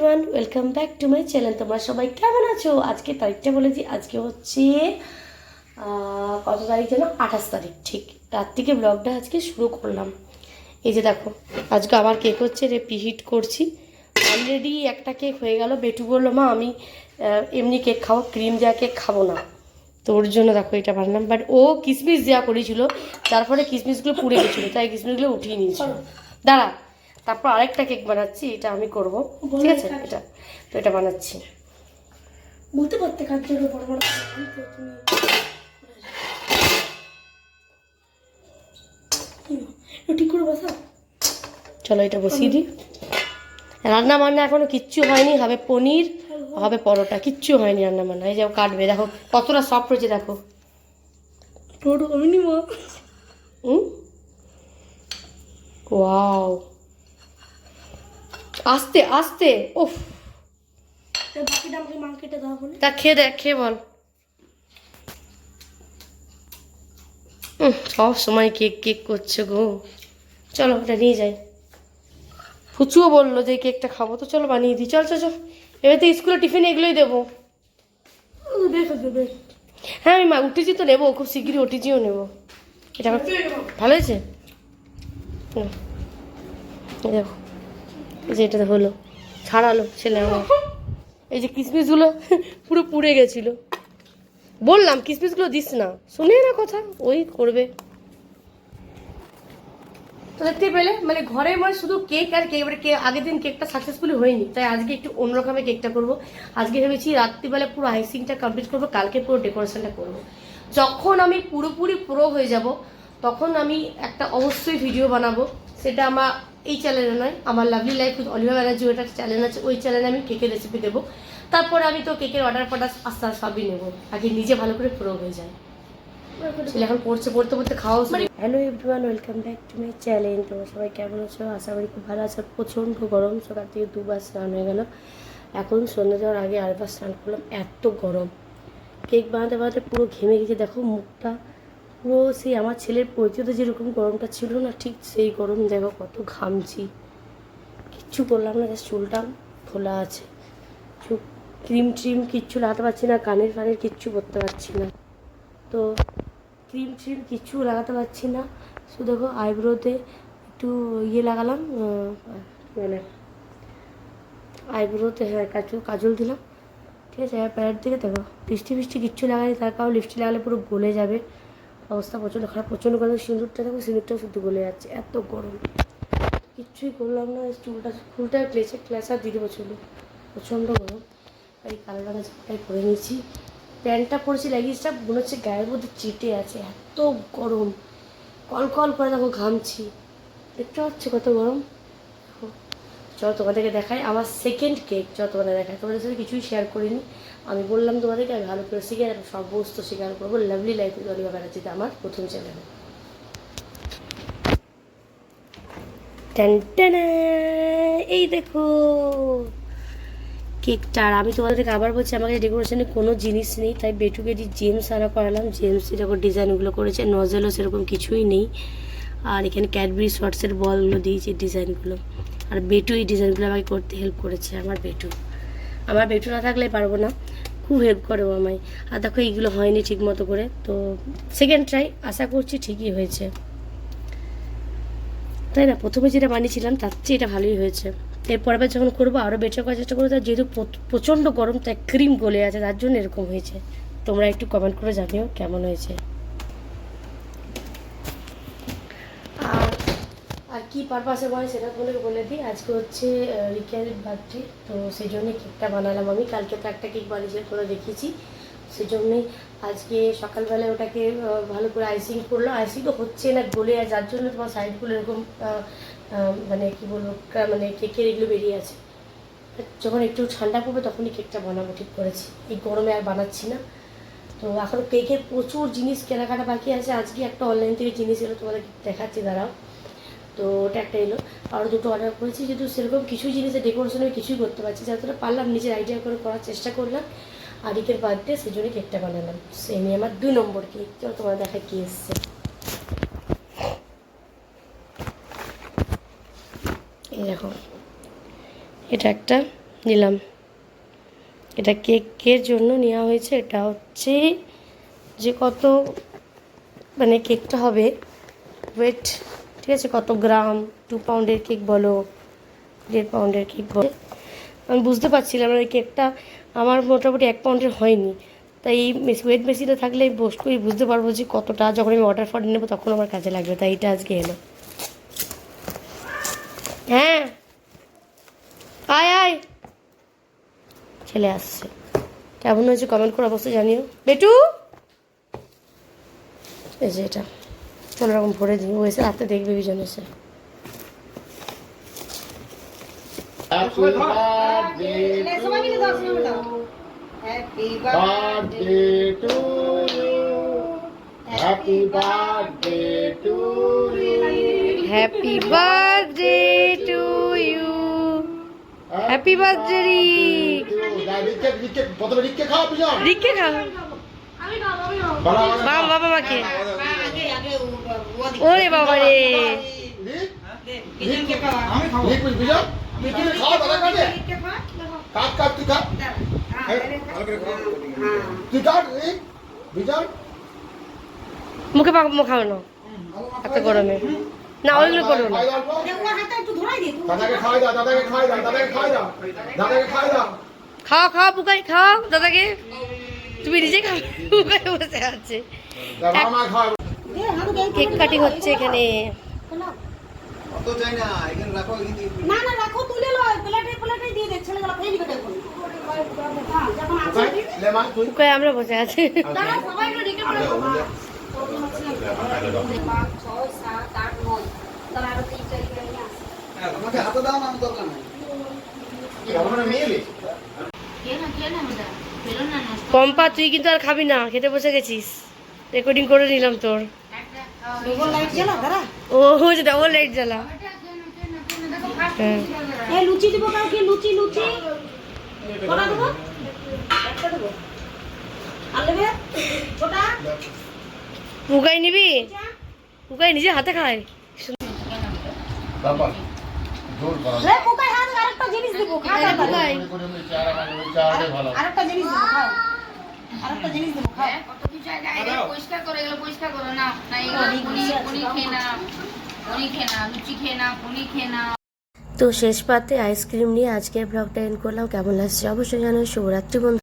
Everyone welcome back to my channel তোমরা সবাই কেমন আছো? আজকে তারিখটা বলেছি, আজকে হচ্ছে কত তারিখ যেন? আঠাশ তারিখ। ঠিক, রাত থেকে ব্লগটা আজকে শুরু করলাম। এই যে দেখো, আজকে আবার কেক হচ্ছে রে পিহিট করছি। অলরেডি একটা কেক হয়ে গেল। বেটু বলল, মা, আমি এমনি কেক খাব ক্রিম দেওয়া কেক খাব না। তো ওর জন্য দেখো এটা বানালাম। বাট ও কিসমিস দেওয়া করেছিল, তার ফলে কিসমিসগুলো পুড়ে গেছিল, তাই কিসমিসগুলো উঠিয়ে নিয়েছিল। দাঁড়া তারপর আরেকটা কেক বানাচ্ছি এটা আমি করব। ঠিক আছে? এটা তো এটা বানাচ্ছি। বলতে পারতে জন্য বড় বড় ঠিক করে বসা চলো এটা বসিয়ে দিই। রান্না বান্না এখনও কিচ্ছু হয়নি হবে পনির হবে পরোটা কিচ্ছু হয়নি রান্না বান্না এই যে কাটবে দেখো কতটা সফট হয়েছে দেখো। টোটো আমি নি মা। হুম ওয়াও আস্তে আস্তে বাকিটা আমাকে মার্কেটে দাও বলে। তা খেয়ে দেখ খেয়ে বল। সব সময় কেক কেক করছে গো। চলো ওটা নিয়ে যাই। ফুচুও বলল যে কেকটা খাব তো চলো বানিয়ে দিই। চল চল চল। এবার তো স্কুলে টিফিন এগুলোই দেবো। হ্যাঁ আমি মা উঠেছি তো নেব খুব শিগগিরই ওটিজিও নেব। এটা ভালো হয়েছে। দেখো। যে এটা হলো। ছাড়ালো ছেলে আমার। এই যে কিসমিসগুলো পুরো পুড়ে গেছিল। বললাম, কিসমিসগুলো দিস না। শুনে না কথা, ওই করবে। তো দেখতে পেলে? মানে ঘরে মানে শুধু কেক আর কেক এবারে কে আগের দিন কেকটা সাকসেসফুলি হয়নি। তাই আজকে একটু অন্যরকমের কেকটা করব। আজকে ভেবেছি রাত্রিবেলা পুরো আইসিংটা কমপ্লিট করব, কালকে পুরো ডেকোরেশনটা করব। যখন আমি পুরোপুরি পুরো হয়ে যাব, তখন আমি একটা অবশ্যই ভিডিও বানাবো। সেটা আমার এই চ্যানেলে নয়, আমার lovely life with Oliva Banerjee ওটা চ্যানেল আছে, ওই চ্যানেলে আমি কেকের রেসিপি দেবো। তারপর আমি তো কেকের অর্ডার ফর্ডার আস্তে আস্তে সবই নেব, আগে নিজে ভালো করে পুরো হয়ে যায়। এখন পড়ছে, পড়তে পড়তে খাওয়া hello everyone welcome back to my channel তোমরা সবাই কেমন আছো? আশা করি খুব ভালো আছো। প্রচণ্ড গরম, সকাল থেকে দুবার স্নান হয়ে গেল। এখন সন্ধ্যা যাওয়ার আগে আরেকবার স্নান করলাম, এত গরম। কেক বানাতে বানাতে পুরো ঘেমে গেছে, দেখো মুখটা পুরো সেই আমার ছেলের পরিচিত যেরকম গরমটা ছিল না, ঠিক সেই গরম দেখো কত ঘামছি। কিচ্ছু করলাম না জাস্ট চুলটা খোলা আছে। চুপ ক্রিম ট্রিম কিচ্ছু লাগাতে পারছি না, কানের ফানের কিচ্ছু করতে পারছি না। তো ক্রিম ট্রিম কিচ্ছু লাগাতে পারছি না। শুধু দেখো আইব্রোতে একটু ইয়ে লাগালাম মানে আইব্রোতে হ্যাঁ কাজল কাজল দিলাম। ঠিক আছে আর প্যারের দিকে দেখো। লিপস্টিক ফিস্টিক কিচ্ছু লাগাই তার কারণ লিপস্টিক লাগালে পুরো গলে যাবে। অবস্থা প্রচণ্ড খারাপ, প্রচণ্ড গরম, সিঁদুরটা দেখো, সিঁদুরটাও শুধু গলে যাচ্ছে, এত গরম। কিচ্ছুই করলাম না চুলটা ফুলটা ক্লেচে ক্লেচার দিয়ে দেবো প্রচণ্ড গরম। এই কালো রঙের জামাটাই পরে নিয়েছি। প্যান্টটা পরেছি লেগিংসটা মনে হচ্ছে গায়ের মধ্যে চেটে আছে, এত গরম। কল কল করে দেখো ঘামছি। দেখতে পাচ্ছ কত গরম? চলো তোমাদেরকে দেখাই, আমার সেকেন্ড কেক চলো তোমাদের দেখাই। তোমাদের সাথে কিছুই শেয়ার করিনি। আমি বললাম তোমাদেরকে, আমি ভালো করে শিখে সব বস্তু শেয়ার করব লাভলি লাইফ অলিভা ব্যানার্জিতে আমার প্রথম চ্যানেলে এই দেখো কেকটা আর আমি তোমাদেরকে আবার বলছি আমার কাছে ডেকোরেশনে কোনো জিনিস নেই, তাই বেটুকে দি জেমস আনা করালাম জেমস এরকম ডিজাইনগুলো করেছে নজেলও সেরকম কিছুই নেই। আর এখানে ক্যাডবেরি শর্টসের বলগুলো দিয়েছে ডিজাইনগুলো আর বেটু এই ডিজাইনগুলো আমাকে করতে হেল্প করেছে, আমার বেটু। আমার বেটু না থাকলে পারব না। খুব হেল্প করে ও আমায়। আর দেখো এইগুলো হয়নি ঠিক মতো করে। তো সেকেন্ড ট্রাই আশা করছি ঠিকই হয়েছে। তাই না? প্রথমে যেটা বানিয়েছিলাম, তার চেয়ে এটা ভালোই হয়েছে। এরপর আবার যখন করব আরও বেটার করার চেষ্টা করব। তার যেহেতু প্রচণ্ড গরম, তাই ক্রিম গলে আছে, তার জন্য এরকম হয়েছে। তোমরা একটু কমেন্ট করে জানিও কেমন হয়েছে আর আর কী পারপাসে বলে সেটা তোমাদেরকে বলে দিই। আজকে হচ্ছে রিকের বার্থডে তো সেই জন্যই কেকটা বানালাম আমি। কালকে তো একটা কেক বানিয়েছিলাম তোমরা দেখিয়েছি। সেই জন্যই আজকে সকালবেলায় ওটাকে ভালো করে আইসিং করলাম। আইসিং তো হচ্ছে না গলে যার জন্য তোমার সাইডগুলো এরকম মানে কি বলব মানে কেকের এগুলো বেরিয়ে আছে। যখন একটু ঠান্ডা পড়বে তখনই কেকটা বানাবো, ঠিক করেছি। এই গরমে আর বানাচ্ছি না। তো এখন কেকের প্রচুর জিনিস কেনাকাটা বাকি আছে। আজকে একটা অনলাইন থেকে জিনিস এলো তোমাদের দেখাচ্ছি, দাঁড়াও। তো ওটা একটা এলো। আরও দুটো অর্ডার করেছি যেহেতু সেরকম কিছু জিনিসের ডেকোরেশন আমি কিছুই করতে পারছি যতটা পারলাম, নিজের আইডিয়া করে করার চেষ্টা করলাম। আরিকের বার্থডে সেই জন্য কেকটা বানালাম। সে সেমি আমার দুই নম্বর কেক চলো তোমার দেখা কি এসছে। দেখো, এটা একটা নিলাম। এটা কেকের জন্য নেওয়া হয়েছে। এটা হচ্ছে যে কত মানে কেকটা হবে। ওয়েট ঠিক আছে, কত গ্রাম? টু পাউন্ডের কেক বলো, দেড় পাউন্ডের কেক বলো। আমি বুঝতে পারছিলাম না এই কেকটা আমার মোটামুটি এক পাউন্ডের হয়নি। তাই এই ওয়েট মেশিনটা থাকলে বস করে বুঝতে পারব যে কতটা, যখন আমি অর্ডার ফর্ডার নেব তখন আমার কাজে লাগবে, তাই এটা আজকে এলো। হ্যাঁ? আয় আয়! ছেলে আসছে। কেমন হয়েছে কমেন্ট করে অবশ্যই জানিও। বেটু? এই যে এটা। কোনো রকম ভরে দিই ও এসে রাতে দেখবে জন্য এসে Happy birthday to you. Happy birthday to you. Happy birthday to you happy birthday Rik যা, রিককে, রিককে, প্রথমে রিককে খাও, পিজন। রিককে খা বাবা, বাবা, বাবা বাবা মাকে ওরে বাবা রে? মুখে পা মুখ না এত গরমে না ওইগুলো করো না। দাদাকে দাও, দাদাকে দাও, দাদাকে দাও। দাদাকে দাও। খাও খাও বুকাই খাও দাদাকে তুমি নিজে খাও বুকাই বসে আছে। কেক কাটিং হচ্ছে এখানে। না। না রাখো তুলে প্লেটে প্লেটে দিয়ে দে হ্যাঁ আমরা বসে আছি? সবাই একটু ডেকে পড়ে আমাকে হাতে দাও না দরকার নাই। মনে মেয়ে এলি? পম্পা তুই কিন্তু আর খাবি না খেতে বসে গেছিস। রেকর্ডিং করে নিলাম তোর ডবল লাইট জ্বালা দাঁড়া ও হচ্ছে ডাবল লাইট জ্বালা হ্যাঁ এই লুচি দিব কাউকে লুচি লুচি কটা দেবো? একটা দেবো। আর নেবে? ছোটা বুকাই নিবি? বুকাই নিজে হাতে খায়। বাবা, জোর করা। রে পোকায় হাত আরেকটা জিনিস দিব। আরেকটা জিনিস খাও। আরেকটা জিনিস দিব খাও। কত কিছু আছে এগুলো পরিষ্কার করো এগুলো পরিষ্কার করো না না এগুলো পুনি পুনি খেয়ে না পুনি খেয়ে না লুচি খেয়ে না পুনি খেয়ে না। তো শেষ পাতে আইসক্রিম নিয়ে আজকের ব্লগটা এন্ড করলাম। কেমন লাগছে অবশ্যই জানো শুভরাত্রি বন্ধু।